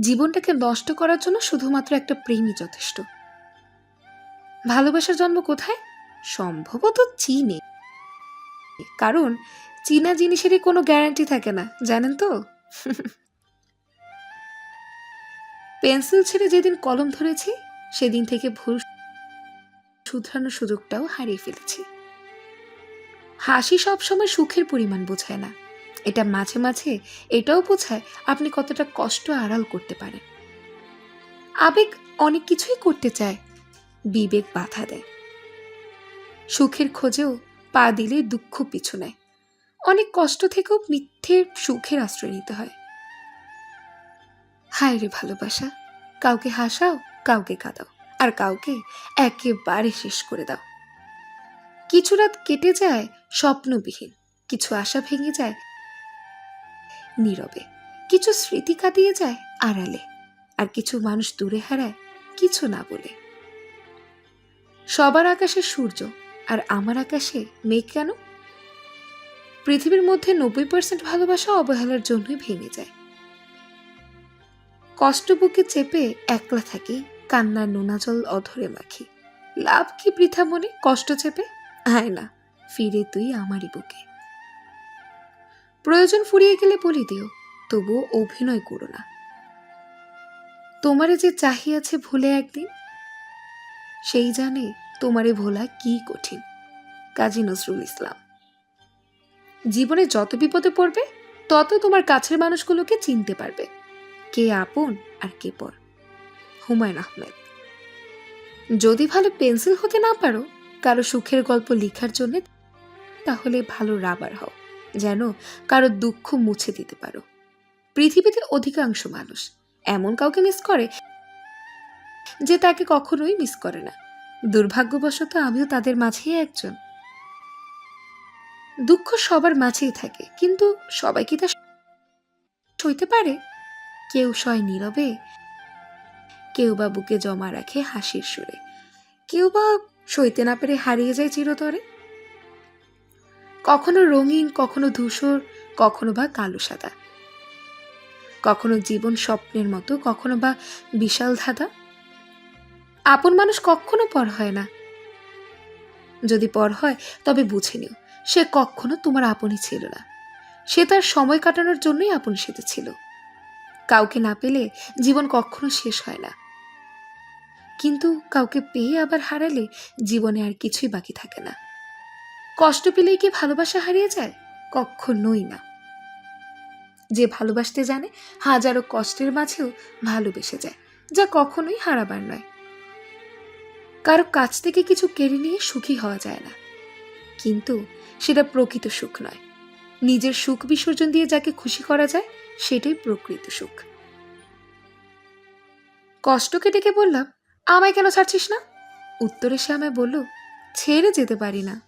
জীবনটাকে নষ্ট করার জন্য শুধুমাত্র একটা প্রেমই যথেষ্ট। ভালোবাসার জন্ম কোথায়? সম্ভবত চীনে। কারণ চীনা জিনিসেরই কোনো গ্যারান্টি থাকে না, জানেন তো? পেন্সিল ছেড়ে যেদিন কলম ধরেছি, সেদিন থেকে ভুল শুধরানোর সুযোগটাও হারিয়ে ফেলেছি। হাসি সবসময় সুখের পরিমাণ বোঝায় না। এটা মাঝে মাঝে এটাও বোঝায় আপনি কতটা কষ্ট আড়াল করতে পারেন। আবেগ অনেক কিছুই করতে চায়, বিবেক বাধা দেয়। সুখের খোঁজেও পা দিলে দুঃখ পিছু নেয়। অনেক কষ্ট থেকেও মিথ্যের সুখের আশ্রয় নিতে হয়। হায় রে ভালোবাসা, কাউকে হাসাও, কাউকে কাঁদাও, আর কাউকে একেবারে শেষ করে দাও। কিছু রাত কেটে যায়, স্বপ্নবিহীন, কিছু আশা ভেঙে যায় নীরবে। কিছু স্মৃতি কাটিয়ে যায় আড়ালে, আর কিছু মানুষ দূরে হারায় কিছু না বলে। সবার আকাশে সূর্য, আর আমার আকাশে মেঘ কেন? পৃথিবীর মধ্যে নব্বই পার্সেন্ট ভালোবাসা অবহেলার জন্যই ভেঙে যায়। কষ্ট বুকে চেপে একলা থাকি, কান্নার নোনা জল অধরে মাখি। লাভ কি বৃথা মনে কষ্ট চেপে? আয় না, ফিরে তুই আমারই বুকে। প্রয়োজন ফুরিয়ে গেলে বলি দিও তবুও অভিনয় করো না। তোমারে যে চাহিয়াছে ভুলে একদিন, সেই জানে তোমারে ভোলা কি কঠিন। কাজী নজরুল ইসলাম। জীবনে যত বিপদে পড়বে, তত তোমার কাছের মানুষগুলোকে চিনতে পারবে, কে আপন আর কে পর। হুমায়ুন আহমেদ। যদি ভালো পেন্সিল হতে না পারো, কারও সুখের গল্প লেখার জন্য, তাহলে ভালো রাবার হও। যেন কারও দুঃখ মুছে দিতে পারো। পৃথিবীতে অধিকাংশ মানুষ এমন কাউকে মিস করে যে তাকে কখনোই মিস করে না। দুর্ভাগ্যবশত আমিও তাদের মাঝেই একজন। দুঃখ সবার মাঝেই থাকে, কিন্তু সবাই কি তা সইতে পারে? কেউ সয় নীরবে, কেউ বা বুকে জমা রাখে হাসির সুরে, কেউ বা সইতে না পেরে হারিয়ে যায় চিরতরে। কখনো রঙিন, কখনো ধূসর, কখনো বা কালো সাদা। কখনো জীবন স্বপ্নের মতো, কখনো বা বিশাল ধাঁধা। আপন মানুষ কখনো পর হয় না। যদি পর হয়, তবে বুঝে নিও, সে কখনো তোমার আপনই ছিল না। সে তার সময় কাটানোর জন্যই আপন সেতে ছিল। কাউকে না পেলে জীবন কখনো শেষ হয় না। কিন্তু কাউকে পেয়ে আবার হারালে জীবনে আর কিছুই বাকি থাকে না। কষ্ট পেলেই কি ভালোবাসা হারিয়ে যায়? কখনোই না। যে ভালোবাসতে জানে, হাজারো কষ্টের মাঝেও ভালোবেসে যায়, যা কখনোই হারাবার নয়। কারও কাছ থেকে কিছু কেড়ে নিয়ে সুখী হওয়া যায় না। কিন্তু সেটা প্রকৃত সুখ নয়। নিজের সুখ বিসর্জন দিয়ে যাকে খুশি করা যায়, সেটাই প্রকৃত সুখ। কষ্টকে ডেকে বললাম, আমায় কেন ছাড়ছিস না? উত্তরে সে আমায় বলল, ছেড়ে যেতে পারি না।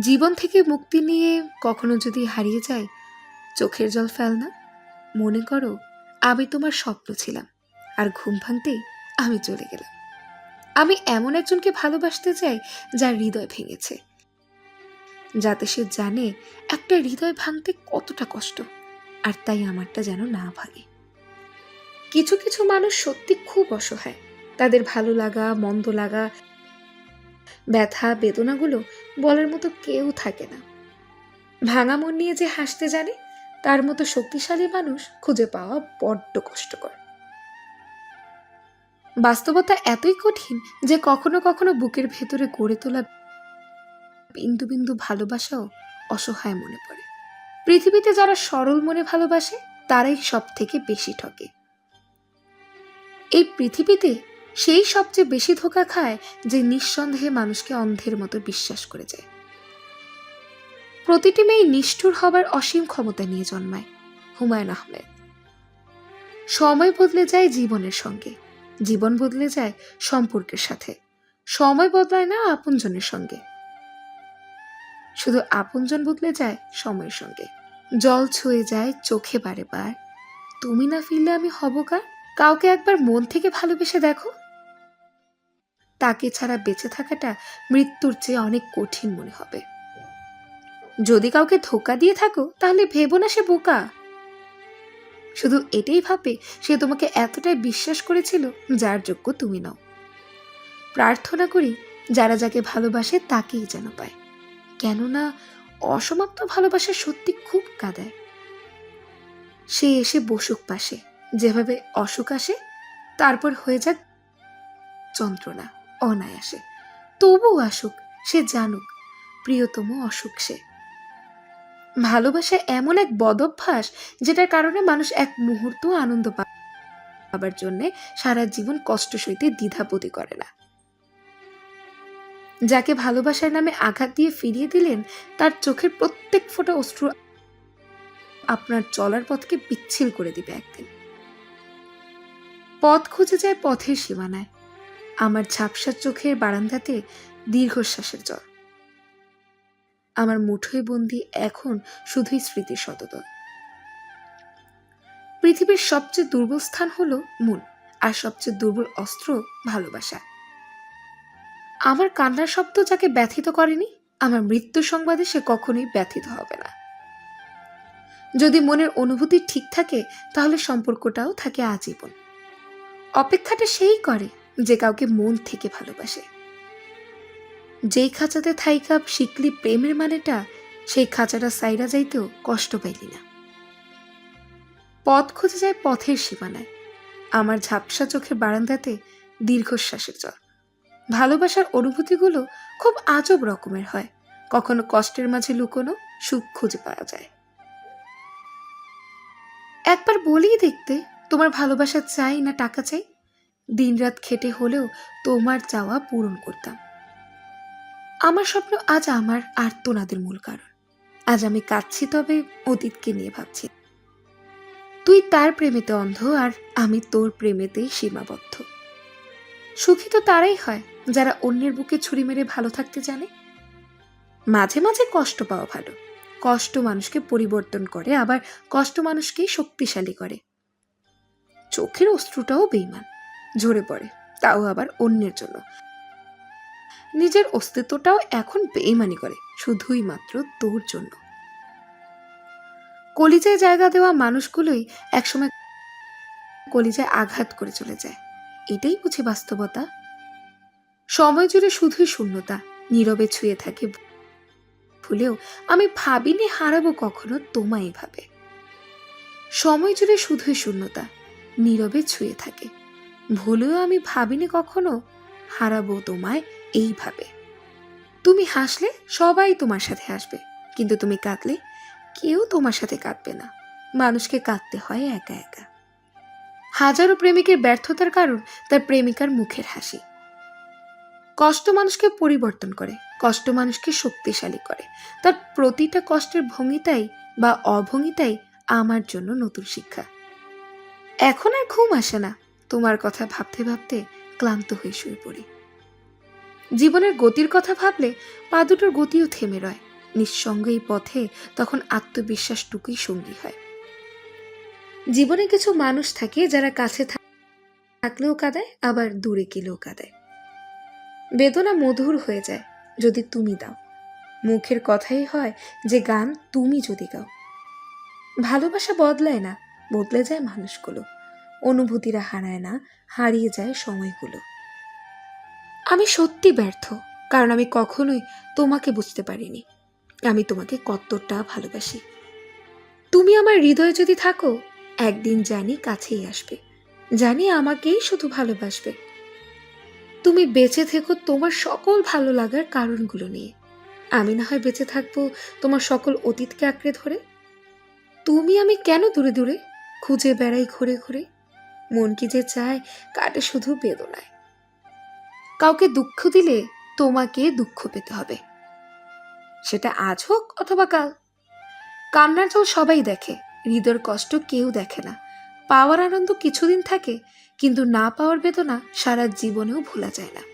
জীবন থেকে মুক্তি নিয়ে কখনো যদি হারিয়ে যায়, চোখের জল ফেল না? মনে করো, আমি তোমার স্বপ্ন ছিলাম, আর ঘুম ভাঙতেই আমি চলে গেলাম। আমি এমন একজনকে ভালোবাসতে চাই, যার হৃদয় ভেঙেছে। যাতে সে জানে, একটা হৃদয় ভাঙতে কতটা কষ্ট, আর তাই আমারটা যেন না ভাঙে। কিছু কিছু মানুষ সত্যি খুব অসহায়। তাদের ভালো লাগা, মন্দ লাগা ব্যথা, বেদনাগুলো বলার মতো কেউ থাকে না। ভাঙা মন নিয়ে যে হাসতে জানে, তার মতো শক্তিশালী মানুষ খুঁজে পাওয়া বড্ড কষ্টকর। বাস্তবতা এতই কঠিন যে কখনো কখনো বুকের ভেতরে গড়ে তোলা বিন্দু বিন্দু ভালোবাসাও অসহায় মনে পড়ে। পৃথিবীতে যারা সরল মনে ভালোবাসে, তারাই সব থেকে বেশি ঠকে। এই পৃথিবীতে সেই সবচেয়ে বেশি ধোকা খায় যে নিঃসন্দেহে মানুষকে অন্ধের মতো বিশ্বাস করে যায়। প্রতিটি মেয়ে নিষ্ঠুর হবার অসীম ক্ষমতা নিয়ে জন্মায় হুমায়ুন আহমেদ। সময় বদলে যায় জীবনের সঙ্গে, জীবন বদলে যায় সম্পর্কের সাথে। সময় বদলায় না আপনজনের সঙ্গে। শুধু আপনজন বদলে যায় সময়ের সঙ্গে। জল ছুঁয়ে যায়, চোখে বারে বার। তুমি না ফিরলে আমি হব কার? কাউকে একবার মন থেকে ভালোবেসে দেখো। তাকে ছাড়া বেঁচে থাকাটা মৃত্যুর চেয়ে অনেক কঠিন মনে হবে। যদি কাউকে ধোকা দিয়ে থাকো, তাহলে ভেবো না সে বোকা। শুধু এটাই ভাবে, সে তোমাকে এতটাই বিশ্বাস করেছিল, যার যোগ্য তুমি নাও। প্রার্থনা করি, যারা যাকে ভালোবাসে তাকেই যেন পায়। কেননা, অসমাপ্ত ভালোবাসা সত্যি খুব কাঁদায়। সে এসে বসুক পাশে, যেভাবে অসুখ আসে, তারপর হয়ে যাক যন্ত্রণা। অনায়াসে। তবুও আসুক, সে জানুক, প্রিয়তম অসুখ সে। ভালোবাসা এমন এক বদভ্যাস, যেটার কারণে মানুষ এক মুহূর্ত আনন্দ পাবার জন্যে সারা জীবন কষ্ট সইতে দ্বিধাপতি করে না। যাকে ভালোবাসার নামে আঘাত দিয়ে ফিরিয়ে দিলেন, তার চোখের প্রত্যেক ফোঁটা অশ্রু আপনার চলার পথকে বিচ্ছিল করে দিবে একদিন। পথ খুঁজে যায় পথের সীমানায়। আমার ঝাপসা চোখের বারান্দাতে দীর্ঘশ্বাসের জল আমার মুঠোয় বন্দি এখন শুধুই স্মৃতির শতদল পৃথিবীর সবচেয়ে দুর্বল স্থান হলো মন আর সবচেয়ে দুর্বল অস্ত্র ভালোবাসা। আমার কান্নার শব্দ যাকে ব্যথিত করেনি, আমার মৃত্যু সংবাদে সে কখনোই ব্যথিত হবে না। যদি মনের অনুভূতি ঠিক থাকে, তাহলে সম্পর্কটাও থাকে আজীবন। অপেক্ষাটা সেই করে যে কাউকে মন থেকে ভালোবাসে। যেই খাঁচাতে থাইকা শিখলি প্রেমের মানেটা, সেই খাঁচাটা সাইরা যাইতেও কষ্ট পাইলি না। পথ খুঁজে যায় পথের সীমানায়। আমার ঝাপসা চোখের বারান্দাতে দীর্ঘশ্বাসের জল। ভালোবাসার অনুভূতিগুলো খুব আজব রকমের হয়। কখনো কষ্টের মাঝে লুকোনো সুখ খুঁজে পাওয়া যায়। একবার বলেই দেখতে, তোমার ভালোবাসা চাই না টাকা চাই? দিনরাত খেটে হলেও তোমার চাওয়া পূরণ করতাম। আমার স্বপ্ন আজ আমার আর্তনাদের মূল কারণ। আজ আমি কাঁদছি তবে অতীতকে নিয়ে ভাবছি। তুই তার প্রেমেতে অন্ধ আর আমি তোর প্রেমেতেই সীমাবদ্ধ। সুখী তো তারাই হয়, যারা অন্যের বুকে ছুরি মেরে ভালো থাকতে জানে। মাঝে মাঝে কষ্ট পাওয়া ভালো। কষ্ট মানুষকে পরিবর্তন করে, আবার কষ্ট মানুষকেই শক্তিশালী করে। চোখের অস্ত্রটাও বেইমান। ঝরে পড়ে, তাও আবার অন্যের জন্য। নিজের অস্তিত্বটাও এখন বেইমানি করে, শুধুই মাত্র তোর জন্য। কলিজায় জায়গা দেওয়া মানুষগুলোই একসময় কলিজায় আঘাত করে চলে যায়। এটাই বুঝি বাস্তবতা? সময় জুড়ে শুধুই শূন্যতা, নীরবে ছুঁয়ে থাকে ভুলেও আমি ভাবিনি হারাবো কখনো তোমায় এভাবে। সময় জুড়ে শুধুই শূন্যতা, নীরবে ছুঁয়ে থাকে। ভুলেও আমি ভাবিনি কখনো। হারাবো তোমায় এইভাবে। তুমি হাসলে সবাই তোমার সাথে হাসবে, কিন্তু তুমি কাঁদলে কেউ তোমার সাথে কাঁদবে না। মানুষকে কাঁদতে হয় একা একা। হাজারো প্রেমিকের ব্যর্থতার কারণ তার প্রেমিকার মুখের হাসি। কষ্ট মানুষকে পরিবর্তন করে, কষ্ট মানুষকে শক্তিশালী করে। তার প্রতিটা কষ্টের ভঙ্গিতাই বা অভঙ্গিতাই আমার জন্য নতুন শিক্ষা। এখন আর ঘুম আসে না। তোমার কথা ভাবতে ভাবতে ক্লান্ত হয়ে শুয়ে পড়ি। জীবনের গতির কথা ভাবলে পা দুটোর গতিও থেমে রয়। নিঃসঙ্গ এই পথে তখন আত্মবিশ্বাসটুকুই সঙ্গী হয়। জীবনে কিছু মানুষ থাকে যারা কাছে থাক- থাকলেও কাঁদায়, আবার দূরে গেলেও কাঁদায়। বেদনা মধুর হয়ে যায়, যদি তুমি দাও। মুখের কথাই হয় যে গান তুমি যদি গাও। ভালোবাসা বদলায় না, বদলে যায় মানুষগুলো। অনুভূতিরা হারায় না, হারিয়ে যায় সময়গুলো। আমি সত্যি ব্যর্থ, কারণ আমি কখনোই তোমাকে বুঝতে পারিনি। আমি তোমাকে কতটা ভালোবাসি। তুমি আমার হৃদয়ে যদি থাকো, একদিন জানি কাছেই আসবে। জানি আমাকেই শুধু ভালোবাসবে। তুমি বেঁচে থেকো তোমার সকল ভালো লাগার কারণগুলো নিয়ে। আমি না হয় বেঁচে থাকব তোমার সকল অতীতকে আঁকড়ে ধরে। তুমি আমি কেন দূরে দূরে খুঁজে বেড়াই ঘুরে ঘুরে? মন কি যে চায়, কাটে শুধু বেদনায়। কাউকে দুঃখ দিলে তোমাকে দুঃখ পেতে হবে। সেটা আজ হোক অথবা কাল। কান্নার জল সবাই দেখে, হৃদয়ের কষ্ট কেউ দেখে না। পাওয়ার আনন্দ কিছুদিন থাকে, কিন্তু না পাওয়ার বেদনা সারা জীবনেও ভোলা যায় না।